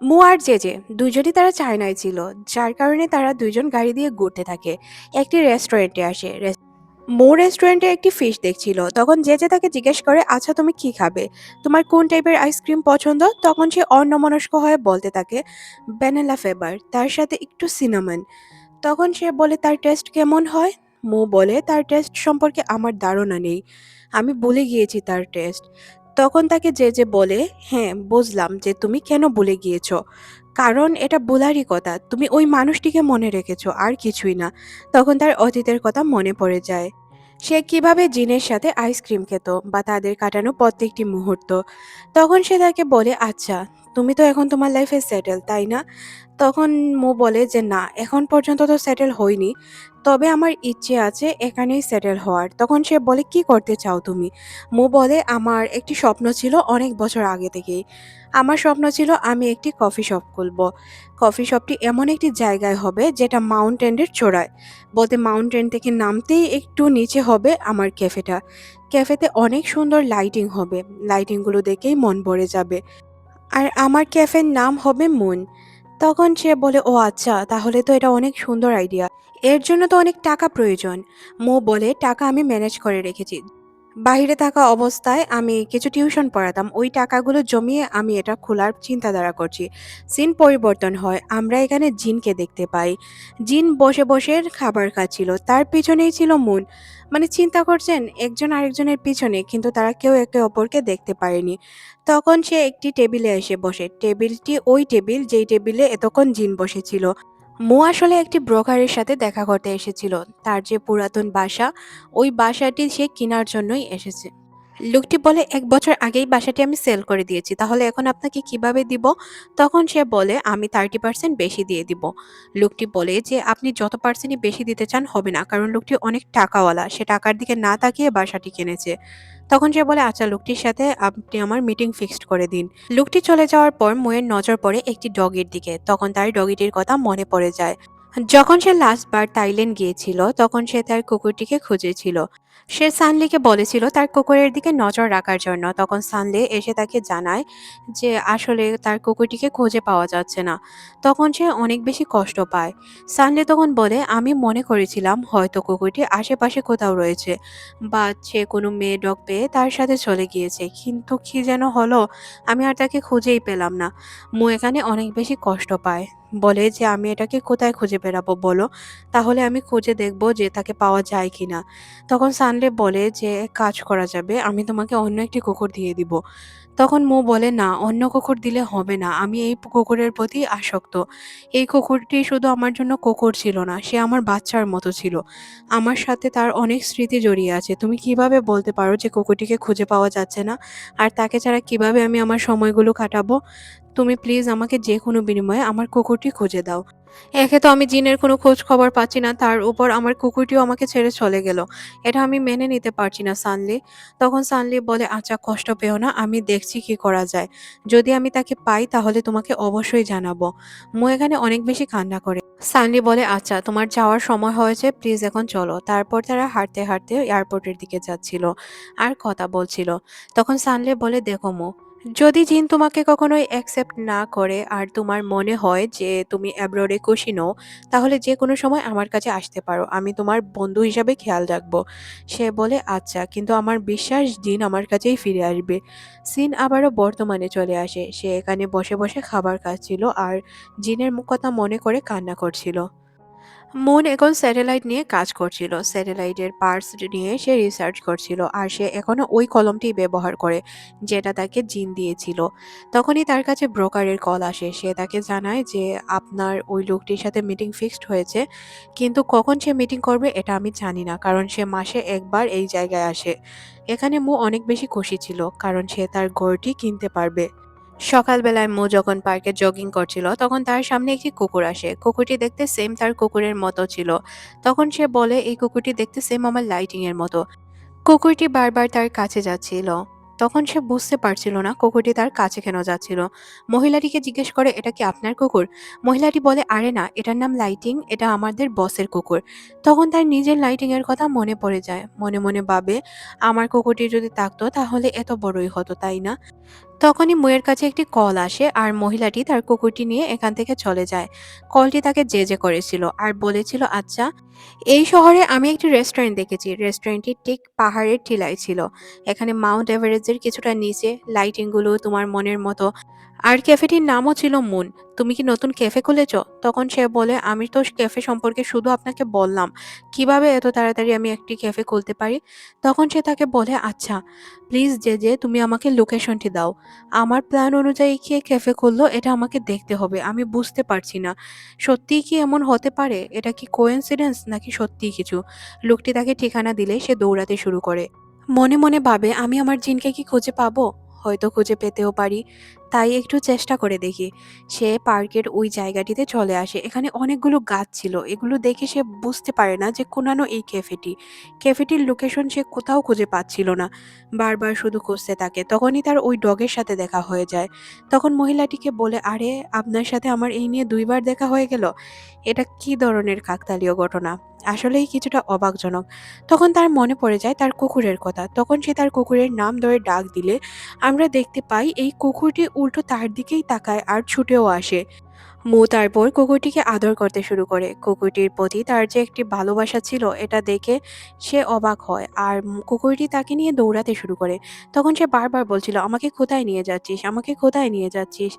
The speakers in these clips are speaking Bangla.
মু আর জেজে দুজনই তারা চায়নায় ছিল, যার কারণে তারা দুজন গাড়ি দিয়ে ঘুরতে থাকে। একটি রেস্টুরেন্টে আসে। মো রেস্টুরেন্টে একটি ফিশ দেখছিল। তখন জেজে তাকে জিজ্ঞেস করে আচ্ছা তুমি কি খাবে? তোমার কোন টাইপের আইসক্রিম পছন্দ? তখন সে অন্যমনস্ক হয়ে বলতে থাকে ভ্যানিলা ফেবার তার সাথে একটু সিনামন তখন সে বলে, তার টেস্ট কেমন হয়? মো বলে, তার টেস্ট সম্পর্কে আমার ধারণা নেই। আমি বলে গিয়েছি তার টেস্ট তখন তাকে যে যে বলে হ্যাঁ বুঝলাম যে তুমি কেন ভুলে গিয়েছো। কারণ এটা বোলারই কথা। তুমি ওই মানুষটিকে মনে রেখেছ, আর কিছুই না। তখন তার অতীতের কথা মনে পড়ে যায়। সে কীভাবে জিনের সাথে আইসক্রিম খেত বা তাদের কাটানো প্রত্যেকটি মুহূর্ত। তখন সে তাকে বলে আচ্ছা তুমি তো এখন তোমার লাইফে সেটেল তাই না? তখন মো বলে যে, না, এখন পর্যন্ত তো সেটেল হইনি তবে আমার ইচ্ছে আছে এখানেই সেটেল হওয়ার। তখন সে বলে, কি করতে চাও তুমি? মো বলে, আমার একটি স্বপ্ন ছিল অনেক বছর আগে থেকেই। আমার স্বপ্ন ছিল আমি একটি কফি শপ খুলব। কফি শপটি এমন একটি জায়গায় হবে যেটা মাউন্টেনের চূড়ায় বলতে মাউন্টেন থেকে নামতেই একটু নিচে হবে আমার ক্যাফেটা ক্যাফেতে অনেক সুন্দর লাইটিং হবে। লাইটিংগুলো দেখেই মন ভরে যাবে। আর আমার ক্যাফের নাম হবে মুন। তখন সে বলে, ও আচ্ছা তাহলে তো এটা অনেক সুন্দর আইডিয়া। এর জন্য তো অনেক টাকা প্রয়োজন। মো বলে, টাকা আমি ম্যানেজ করে রেখেছি। বাইরে থাকা অবস্থায় আমি কিছু টিউশন পড়াতাম। ওই টাকাগুলো জমিয়ে আমি এটা খোলার চিন্তাধারা করছি। সিন পরিবর্তন হয়। আমরা এখানে জিনকে দেখতে পাই। জিন বসে বসে খাবার খাচ্ছিল। তার পিছনেই ছিল মুন। মানে চিন্তা করছেন, একজন আরেকজনের পিছনে, কিন্তু তারা কেউ একে অপরকে দেখতে পারেনি। তখন সে একটি টেবিলে এসে বসে। টেবিলটি ওই টেবিল যেই টেবিলে এতক্ষণ জিন বসেছিল। মো আসলে একটি ব্রোকারের সাথে দেখা করতে এসেছিল। তার যে পুরাতন বাসা, ওই বাসাটি সে কেনার জন্যই এসেছে। লোকটি বলে, এক বছর আগেই বাসাটি আমি সেল করে দিয়েছি, তাহলে এখন আপনাকে কীভাবে দিব? তখন সে বলে, আমি থার্টি পার্সেন্ট বেশি দিয়ে দিব। লোকটি বলে যে, আপনি যত পার্সেন্টই বেশি দিতে চান হবে না, কারণ লোকটি অনেক টাকাওয়ালা, সে টাকার দিকে না তাকিয়ে বাসাটি কিনেছে। তখন সে বলে আচ্ছা লোকটির সাথে আপনি আমার মিটিং ফিক্সড করে দিন। লোকটি চলে যাওয়ার পর মোয়ের নজর পড়ে একটি ডগির দিকে। তখন তার ডগিটির কথা মনে পড়ে যায়। যখন সে লাস্টবার থাইল্যান্ড গিয়েছিল, তখন সে তার কুকুরটিকে খুঁজেছিল। সে সানলিকে বলেছিল তার কুকুরের দিকে নজর রাখার জন্য। তখন সানলি এসে তাকে জানায় যে আসলে তার কুকুরটিকে খুঁজে পাওয়া যাচ্ছে না। তখন সে অনেক বেশি কষ্ট পায়। সানলি তখন বলে, আমি মনে করেছিলাম হয়তো কুকুরটি আশেপাশে কোথাও রয়েছে, বা সে কোনো মেয়ে ডগ পেয়ে তার সাথে চলে গিয়েছে। কিন্তু কি যেন হলো, আমি আর তাকে খুঁজেই পেলাম না। মু এখানে অনেক বেশি কষ্ট পায়। বলে যে, আমি এটাকে কোথায় খুঁজে বেড়াবো বলো? তাহলে আমি খুঁজে দেখব যে তাকে পাওয়া যায় কি না তখন সানলে বলে যে, কাজ করা যাবে, আমি তোমাকে অন্য একটি কুকুর দিয়ে দিব। তখন মো বলে, না, অন্য কুকুর দিলে হবে না, আমি এই কুকুরের প্রতি আসক্ত। এই কুকুরটি শুধু আমার জন্য কুকুর ছিল না, সে আমার বাচ্চার মতো ছিল। আমার সাথে তার অনেক স্মৃতি জড়িয়ে আছে। তুমি কীভাবে বলতে পারো যে কুকুরটিকে খুঁজে পাওয়া যাচ্ছে না? আর তাকে ছাড়া কীভাবে আমি আমার সময়গুলো কাটাবো? তুমি প্লিজ আমাকে যে কোনো বিনিময়ে আমার কুকুরটি খুঁজে দাও। একে তো আমি জিনের কোনো খোঁজ খবর পাচ্ছি না, তার উপর আমার কুকুরটিও আমাকে ছেড়ে চলে গেল। এটা আমি মেনে নিতে পারছি না, সানলি। তখন সানলি বলে আচ্ছা কষ্ট পেও না, আমি দেখছি কি করা যায়। যদি আমি তাকে পাই, তাহলে তোমাকে অবশ্যই জানাব। মু এখানে অনেক বেশি কান্না করে। সানলি বলে আচ্ছা তোমার যাওয়ার সময় হয়েছে প্লিজ এখন চলো। তারপর তারা হাঁটতে হাঁটতে এয়ারপোর্টের দিকে যাচ্ছিল। আর কথা বলছিল। তখন সানলে বলে, দেখো মো যদি জিন তোমাকে কখনোই অ্যাকসেপ্ট না করে আর তোমার মনে হয় যে তুমি অ্যাব্রোডে খুশি নও, তাহলে যে কোনো সময় আমার কাছে আসতে পারো। আমি তোমার বন্ধু হিসাবে খেয়াল রাখব। সে বলে আচ্ছা কিন্তু আমার বিশ্বাস জিন আমার কাছেই ফিরে আসবে। সিন আবারও বর্তমানে চলে আসে। সে এখানে বসে বসে খাবার খাচ্ছিল আর জিনের কথা মনে করে কান্না করছিল। মুন এখন স্যাটেলাইট নিয়ে কাজ করছিল। স্যাটেলাইটের পার্টস নিয়ে সে রিসার্চ করছিল আর সে এখনও ওই কলমটি ব্যবহার করে, যেটা তাকে জিন দিয়েছিল। তখনই তার কাছে ব্রোকারের কল আসে। সে তাকে জানায় যে, আপনার ওই লোকটির সাথে মিটিং ফিক্সড হয়েছে, কিন্তু কখন সে মিটিং করবে এটা আমি জানি না, কারণ সে মাসে একবার এই জায়গায় আসে। এখানে মু অনেক বেশি খুশি ছিল, কারণ সে তার গড়টি কিনতে পারবে। সকালবেলায় মো যখন পার্কে জগিং করছিল, তখন তার সামনে একটি কুকুর আসে। কুকুরটি দেখতে সেম তার কুকুরের মতো ছিল। তখন সে বলে, এই কুকুরটি দেখতে সেম আমার লাইটিং এর মতো। কুকুরটি বারবার তার কাছে যাচ্ছিল। তখন সে বুঝতে পারছিল না কুকুরটি তার কাছে কেন যাচ্ছিল। মহিলাটিকে জিজ্ঞেস করে, এটা কি আপনার কুকুর? মহিলাটি বলে, আরে না, এটার নাম লাইটিং এটা আমাদের বসের কুকুর। তখন তার নিজের লাইটিং এর কথা মনে পড়ে যায়। মনে মনে ভাবে, আমার কুকুরটি যদি থাকতো তাহলে এত বড়ই হতো, তাই না? তখনই মুয়ের কাছে একটি কল আসে আর মহিলাটি তার কুকুরটি নিয়ে এখান থেকে চলে যায়। কলটি তাকে যে যে করেছিল আর বলেছিল আচ্ছা এই শহরে আমি একটি রেস্টুরেন্ট দেখেছি। রেস্টুরেন্টটি ঠিক পাহাড়ের টিলায় ছিল। এখানে মাউন্ট এভারেস্টের কিছুটা নিচে লাইটিংগুলো তোমার মনের মতো আর ক্যাফেটির নামও ছিল মুন। তুমি কি নতুন ক্যাফে খুলেছ? তখন সে বলে আমি তো ক্যাফে সম্পর্কে শুধু আপনাকে বললাম। কীভাবে এত তাড়াতাড়ি আমি একটি ক্যাফে খুলতে পারি? তখন সে তাকে বলে আচ্ছা প্লিজ যে যে তুমি আমাকে লোকেশনটি দাও। আমার প্ল্যান অনুযায়ী কে ক্যাফে খুললো, এটা আমাকে দেখতে হবে। আমি বুঝতে পারছি না। সত্যিই কি এমন হতে পারে? এটা কি কোয়েন্সিডেন্স নাকি সত্যিই কিছু? লোকটি তাকে ঠিকানা দিলে সে দৌড়াতে শুরু করে। মনে মনে ভাবে, আমি আমার জিনকে কি খুঁজে পাবো? হয়তো খুঁজে পেতেও পারি। তাই একটু চেষ্টা করে দেখি। সে পার্কের ওই জায়গাটিতে চলে আসে। এখানে অনেকগুলো গাছ ছিল। এগুলো দেখে সে বুঝতে পারে না যে কোনানো এই ক্যাফেটি। ক্যাফেটির লোকেশন সে কোথাও খুঁজে পাচ্ছিল না। বারবার শুধু খুঁজতে থাকে। তখনই তার ওই ডগের সাথে দেখা হয়ে যায়। তখন মহিলাটিকে বলে, আরে, আপনার সাথে আমার এই নিয়ে দুইবার দেখা হয়ে গেল? এটা কি ধরনের কাকতালীয় ঘটনা? আসলেই কিছুটা অবাকজনক। তখন তার মনে পড়ে যায় তার কুকুরের কথা। তখন সে তার কুকুরের নাম ধরে ডাক দিলে, আমরা দেখতে পাই এই কুকুরটি উল্টো তার দিকেই তাকায় আর ছুটেও আসে। মু তারপর কুকুরটিকে আদর করতে শুরু করে। কুকুরটির প্রতি তার যে একটি ভালোবাসা ছিল, এটা দেখে সে অবাক হয় আর কুকুরটি তাকে নিয়ে দৌড়াতে শুরু করে। তখন সে বারবার বলছিল, আমাকে কোথায় নিয়ে যাচ্ছিস? আমাকে কোথায় নিয়ে যাচ্ছিস?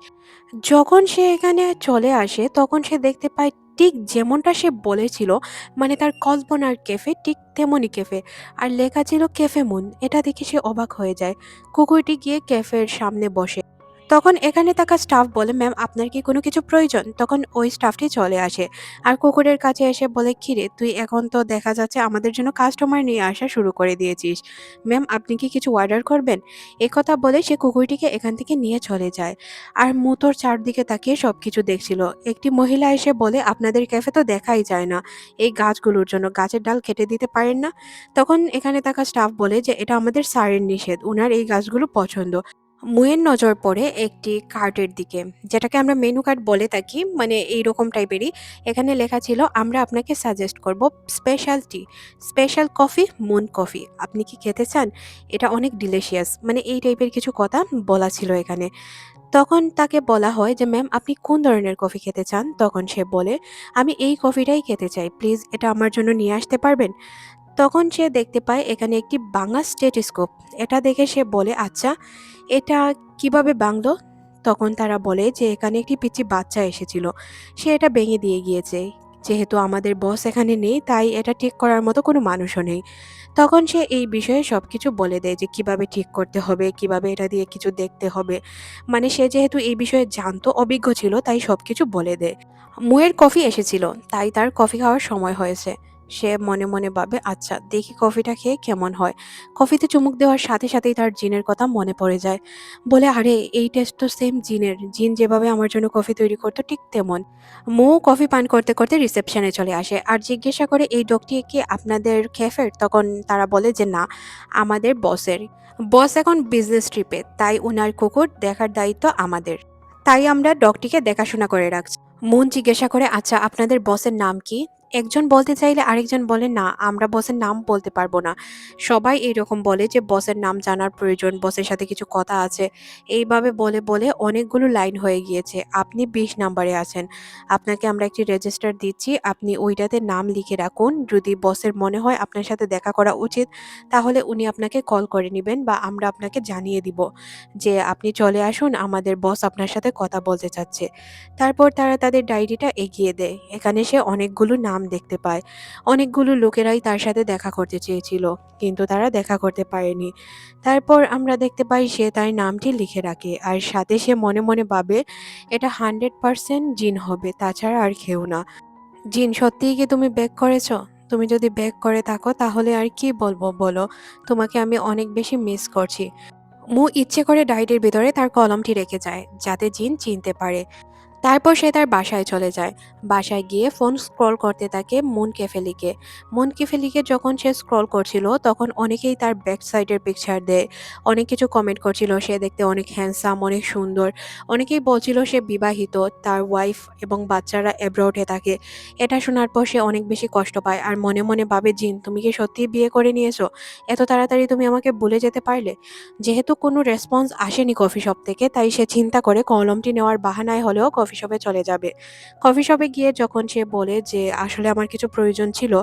যখন সে এখানে চলে আসে, তখন সে দেখতে পায় ঠিক যেমনটা সে বলেছিল মানে তার কল্পনার ক্যাফে ঠিক তেমনই ক্যাফে আর লেখা ছিল ক্যাফে মুন। এটা দেখে সে অবাক হয়ে যায়। কুকুরটি গিয়ে ক্যাফের সামনে বসে। তখন এখানে থাকা স্টাফ বলে ম্যাম আপনার কি কোনো কিছু প্রয়োজন? তখন ওই স্টাফটি চলে আসে। আর কুকুরের কাছে এসে বলে কিরে তুই এখন তো দেখা যাচ্ছে আমাদের জন্য কাস্টমার নিয়ে আসা শুরু করে দিয়েছিস। ম্যাম আপনি কি কিছু অর্ডার করবেন? কথা বলে সে কুকুরটিকে এখান থেকে নিয়ে চলে যায়। আর মুতোর চারদিকে তাকিয়ে সব কিছু দেখছিল। একটি মহিলা এসে বলে, আপনাদের ক্যাফে তো দেখাই যায় না। এই গাছগুলোর জন্য গাছের ডাল কেটে দিতে পারেন না? তখন এখানে থাকা স্টাফ বলে যে, এটা আমাদের সারের নিষেধ। ওনার এই গাছগুলো পছন্দ। মুয়ের নজর পড়ে একটি কার্ডের দিকে, যেটাকে আমরা মেনু কার্ড বলে থাকি মানে এইরকম টাইপেরই এখানে লেখা ছিল, আমরা আপনাকে সাজেস্ট করব special tea special coffee moon coffee আপনি কি খেতে চান? এটা অনেক ডিলিশিয়াস মানে এই টাইপের কিছু কথা বলা ছিল এখানে। তখন তাকে বলা হয় যে, ম্যাম, আপনি কোন ধরনের কফি খেতে চান? তখন সে বলে, আমি এই কফিটাই খেতে চাই প্লিজ এটা আমার জন্য নিয়ে আসতে পারবেন? তখন সে দেখতে পায় এখানে একটি বাংলা স্টেটিস্কোপ এটা দেখে সে বলে আচ্ছা এটা কীভাবে বাংলো? তখন তারা বলে যে, এখানে একটি পিচি বাচ্চা এসেছিল। সে এটা ভেঙে দিয়ে গিয়েছে। যেহেতু আমাদের বস এখানে নেই, তাই এটা ঠিক করার মতো কোনো মানুষও নেই। তখন সে এই বিষয়ে সব কিছু বলে দেয় যে, কীভাবে ঠিক করতে হবে? কীভাবে এটা দিয়ে কিছু দেখতে হবে? মানে সে যেহেতু এই বিষয়ে জানতো, অভিজ্ঞ ছিল, তাই সব কিছু বলে দেয়। মুয়ের কফি এসেছিল, তাই তার কফি খাওয়ার সময় হয়েছে। সে মনে মনে ভাবে আচ্ছা দেখি কফিটা খেয়ে কেমন হয়। কফিতে চুমুক দেওয়ার সাথে সাথেই তার জিনের কথা মনে পড়ে যায়। বলে, আরে, এই টেস্ট তো সেম জিনের। জিন যেভাবে আমার জন্য কফি তৈরি করতো ঠিক তেমন। মৌ কফি পান করতে করতে রিসেপশনে চলে আসে আর জিজ্ঞাসা করে, এই ডগটি কি আপনাদের ক্যাফের তখন তারা বলে যে, না, আমাদের বসের বস এখন বিজনেস ট্রিপে তাই ওনার কুকুর দেখার দায়িত্ব আমাদের। তাই আমরা ডগটিকে দেখাশোনা করে রাখছি। মন জিজ্ঞাসা করে আচ্ছা আপনাদের বসের নাম কি? একজন বলতে চাইলে আরেকজন বলে, না, আমরা বসের নাম বলতে পারব না। সবাই এইরকম বলে যে, বসের নাম জানার প্রয়োজন, বসের সাথে কিছু কথা আছে। এইভাবে বলে বলে অনেকগুলো লাইন হয়ে গিয়েছে। আপনি বিশ নাম্বারে আছেন। আপনাকে আমরা একটি রেজিস্টার দিচ্ছি। আপনি ওইটাতে নাম লিখে রাখুন। যদি বসের মনে হয় আপনার সাথে দেখা করা উচিত, তাহলে উনি আপনাকে কল করে নেবেন বা আমরা আপনাকে জানিয়ে দিব যে, আপনি চলে আসুন, আমাদের বস আপনার সাথে কথা বলতে চাচ্ছে। তারপর তারা তাদের ডায়েরিটা এগিয়ে দেয়। এখানে সে অনেকগুলো নাম দেখতে পায়। অনেকগুলো লোকেরাই তার সাথে দেখা করতে চেয়েছিল, কিন্তু তারা দেখা করতে পারেনি। তারপর আমরা দেখতে পাই সে তার নামটি লিখে রাখে, আর সাথে সে মনে মনে ভাবে, এটা হান্ড্রেড পার্সেন্ট জিন হবে, তাছাড়া আর কেউ না। জিন সত্যিই কি তুমি ব্যাক করেছ? তুমি যদি ব্যাক করে থাকো, তাহলে আর কি বলব বলো? তোমাকে আমি অনেক বেশি মিস করছি। মু ইচ্ছে করে ডায়েরির ভিতরে তার কলমটি রেখে যায়, যাতে জিন চিনতে পারে। তারপর সে তার বাসায় চলে যায়। বাসায় গিয়ে ফোন স্ক্রল করতে থাকে মুন ক্যাফে লিখে মুন ক্যাফে যখন সে স্ক্রল করছিল, তখন অনেকেই তার ব্যাক সাইডের পিকচার দেয়। অনেক কিছু কমেন্ট করছিল, সে দেখতে অনেক হ্যান্ডসাম অনেক সুন্দর। অনেকেই বলছিল সে বিবাহিত, তার ওয়াইফ এবং বাচ্চারা অ্যাব্রোডে থাকে। এটা শোনার পর সে অনেক বেশি কষ্ট পায় আর মনে মনে ভাবে, জিন, তুমি কি সত্যিই বিয়ে করে নিয়েছো? এত তাড়াতাড়ি তুমি আমাকে ভুলে যেতে পারলে? যেহেতু কোনো রেসপন্স আসেনি কফি শপ থেকে, তাই সে চিন্তা করে কলমটি নেওয়ার বাহানায় হলেও কফি শপে চলে যাবে। কফি শপে গিয়ে যখন সে বলে যে, আসলে আমার কিছু প্রয়োজন ছিল,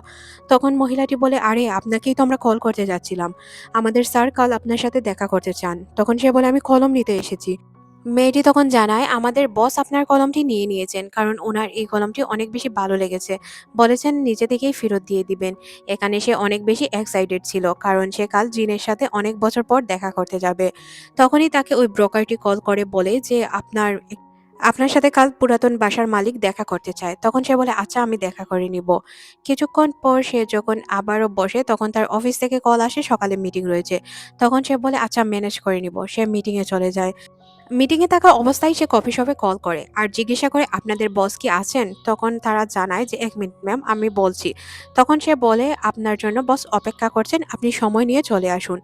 তখন মহিলাটি বলে, আরে, আপনাকেই তো আমরা কল করতে যাচ্ছিলাম। আমাদের স্যার কাল আপনার সাথে দেখা করতে চান। তখন সে বলে, আমি কলম নিতে এসেছি। মেয়েটি তখন জানায়, আমাদের বস আপনার কলমটি নিয়ে নিয়েছেন, কারণ ওনার এই কলমটি অনেক বেশি ভালো লেগেছে। বলেছেন নিজে থেকেই ফেরত দিয়ে দিবেন। এখানে সে অনেক বেশি এক্সাইটেড ছিল, কারণ সে কাল জিনের সাথে অনেক বছর পর দেখা করতে যাবে। তখনই তাকে ওই ব্রোকারটি কল করে বলে যে, আপনার আপনার সাথে কাল পুরাতন বাসার মালিক দেখা করতে চায়। তখন সে বলে আচ্ছা আমি দেখা করে নিব। কিছুক্ষণ পর সে যখন আবারও বসে, তখন তার অফিস থেকে কল আসে, সকালে মিটিং রয়েছে। তখন সে বলে আচ্ছা ম্যানেজ করে নিব। সে মিটিংয়ে চলে যায়। মিটিংয়ে থাকা অবস্থায় সে কফি শপে কল করে আর জিজ্ঞাসা করে, আপনাদের বস কি আছেন? তখন তারা জানায় যে, এক মিনিট ম্যাম আমি বলছি। তখন সে বলে, আপনার জন্য বস অপেক্ষা করছেন, আপনি সময় নিয়ে চলে আসুন।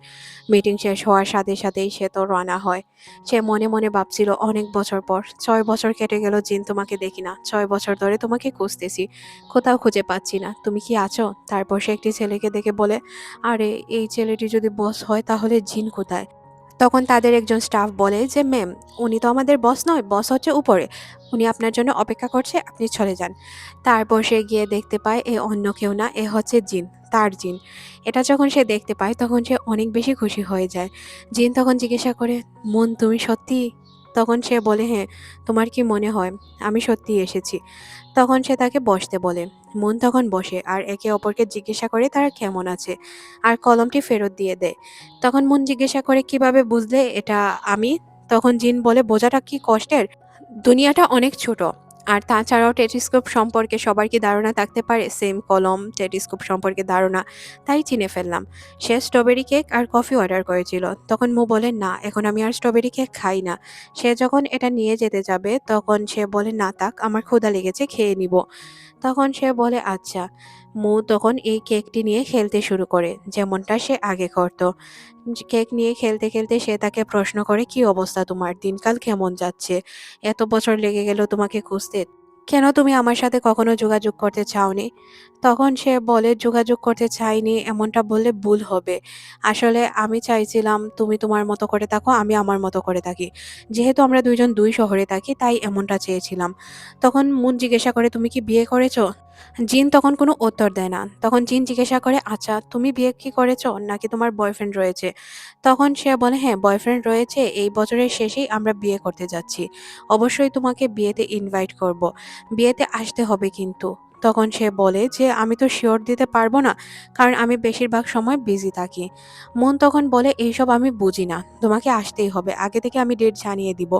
মিটিং শেষ হওয়ার সাথে সাথেই সে তো রানা হয়। সে মনে মনে ভাবছিল, অনেক বছর পর, ছয় বছর কেটে গেল, জিন তোমাকে দেখি না। ছয় বছর ধরে তোমাকে খুঁজতেছি, কোথাও খুঁজে পাচ্ছি না। তুমি কি আছো? তারপর সে একটি ছেলেকে দেখে বলে, আরে, এই ছেলেটি যদি বস হয়, তাহলে জিন কোথায়? তখন তাদের একজন স্টাফ বলে যে ম্যাম উনি তো আমাদের বস নয় বস হচ্ছে উপরে। উনি আপনার জন্য অপেক্ষা করছে, আপনি চলে যান। তারপর সে গিয়ে দেখতে পায়, এ অন্য কেউ না, এ হচ্ছে জিন, তার জিন। এটা যখন সে দেখতে পায়, তখন সে অনেক বেশি খুশি হয়ে যায়। জিন তখন জিজ্ঞাসা করে, মন, তুমি সত্যি? তখন সে বলে হ্যাঁ তোমার কি মনে হয়? আমি সত্যি এসেছি। তখন সে তাকে বসতে বলে। মন তখন বসে, আর একে অপরকে জিজ্ঞাসা করে তারা কেমন আছে, আর কলমটি ফেরত দিয়ে দেয়। তখন মন জিজ্ঞাসা করে, কীভাবে বুঝলে এটা আমি? তখন জিন বলে, বোঝাটা কি কষ্টের? দুনিয়াটা অনেক ছোট। আর তাছাড়াও টেলিস্কোপ সম্পর্কে সবার কি ধারণা থাকতে পারে, সেম কলম, টেলিস্কোপ সম্পর্কে ধারণা, তাই চিনে ফেললাম। সে স্ট্রবেরি কেক আর কফি অর্ডার করেছিল। তখন মু বলে, না, এখন আমি আর স্ট্রবেরি কেক খাই না। সে যখন এটা নিয়ে যেতে যাবে, তখন সে বলে, না তাক আমার ক্ষুধা লেগেছে, খেয়ে নিব। তখন সে বলে আচ্ছা। মু তখন এই কেকটি নিয়ে খেলতে শুরু করে, যেমনটা সে আগে করত। কেক নিয়ে খেলতে খেলতে সে তাকে প্রশ্ন করে, কি অবস্থা তোমার? দিনকাল কেমন যাচ্ছে? এত বছর লেগে গেল তোমাকে খুঁজতে। কেন তুমি আমার সাথে কখনো যোগাযোগ করতে চাওনি? তখন সে বলে, যোগাযোগ করতে চাইনি, এমনটা বললে ভুল হবে। আসলে আমি চাইছিলাম তুমি তোমার মতো করে থাকো, আমি আমার মতো করে থাকি। যেহেতু আমরা দুইজন দুই শহরে থাকি, তাই এমনটা চেয়েছিলাম। তখন মুন জিজ্ঞাসা করে, তুমি কি বিয়ে করেছ? জিন তখন কোনো উত্তর দেয় না। তখন জিন জিজ্ঞাসা করে আচ্ছা তুমি বিয়ে কি করেছ? নাকি তোমার বয়ফ্রেন্ড রয়েছে? তখন সে বলে হ্যাঁ বয়ফ্রেন্ড রয়েছে। এই বছরের শেষেই আমরা বিয়ে করতে যাচ্ছি। অবশ্যই তোমাকে বিয়েতে ইনভাইট করব। বিয়েতে আসতে হবে কিন্তু। তখন সে বলে যে, আমি তো শিওর দিতে পারব না, কারণ আমি বেশিরভাগ সময় বিজি থাকি। মন তখন বলে, এইসব আমি বুঝি না, তোমাকে আসতেই হবে, আগে থেকে আমি ডেট জানিয়ে দিব,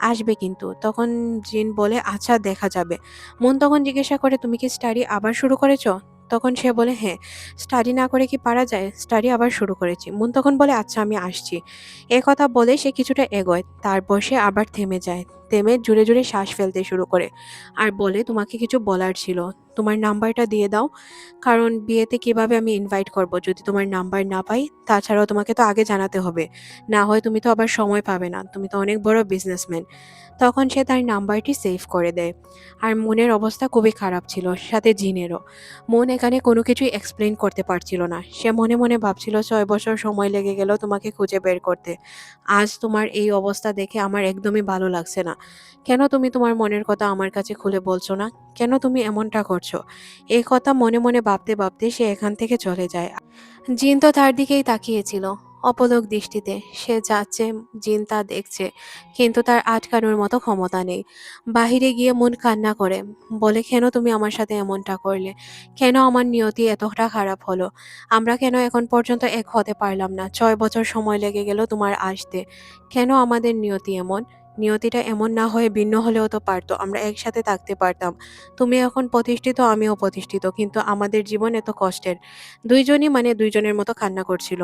আসবে কিন্তু। তখন জিন বলে আচ্ছা দেখা যাবে। মন তখন জিজ্ঞাসা করে, তুমি কি স্টাডি আবার শুরু করেছ? তখন সে বলে হ্যাঁ স্টাডি না করে কি পারা যায়? স্টাডি আবার শুরু করেছি। মন তখন বলে আচ্ছা আমি আসছি। এ কথা বলে সে কিছুটা এগোয়, তারপর সে আবার থেমে যায়। থেমে জোরে জুড়ে শ্বাস ফেলতে শুরু করে। আর বলে, তোমাকে কিছু বলার ছিল। তোমার নাম্বারটা দিয়ে দাও। কারণ বিয়েতে কীভাবে আমি ইনভাইট করব? যদি তোমার নাম্বার না পাই, তাছাড়াও তোমাকে তো আগে জানাতে হবে। না হয় তুমি তো আবার সময় পাবে না। তুমি তো অনেক বড় বিজনেসম্যান তখন সে তার নাম্বারটি সেভ করে দেয়। আর মনের অবস্থা খুবই খারাপ ছিল, সাথে জিনেরও। মন এখানে কোনো কিছুই এক্সপ্লেন করতে পারছিল না। সে মনে মনে ভাবছিল, ছয় বছর সময় লেগে গেল তোমাকে খুঁজে বের করতে। আজ তোমার এই অবস্থা দেখে আমার একদমই ভালো লাগছে না। কেন তুমি তোমার মনের কথা আমার কাছে খুলে বলছো না? কেন তুমি এমনটা করছ? এই কথা মনে মনে ভাবতে ভাবতে সে এখান থেকে চলে যায়। জিন তো তার দিকেই তাকিয়েছিল অপলক দৃষ্টিতে। সে যাচ্ছে, জিন তা দেখছে, কিন্তু তার আটকানোর মতো ক্ষমতা নেই। বাহিরে গিয়ে মন কান্না করে, বলে, কেন তুমি আমার সাথে এমনটা করলে? কেন আমার নিয়তি এতটা খারাপ হলো? আমরা কেন এখন পর্যন্ত এক হতে পারলাম না? ছয় বছর সময় লেগে গেল তোমার আসতে। কেন আমাদের নিয়তি এমন? নিয়তিটা এমন না হয়ে ভিন্ন হলেও তো পারতো, আমরা একসাথে থাকতে পারতাম। তুমি এখন প্রতিষ্ঠিত, আমিও প্রতিষ্ঠিত, কিন্তু আমাদের জীবন এত কষ্টের। দুইজনই মানে দুইজনের মতো কান্না করছিল।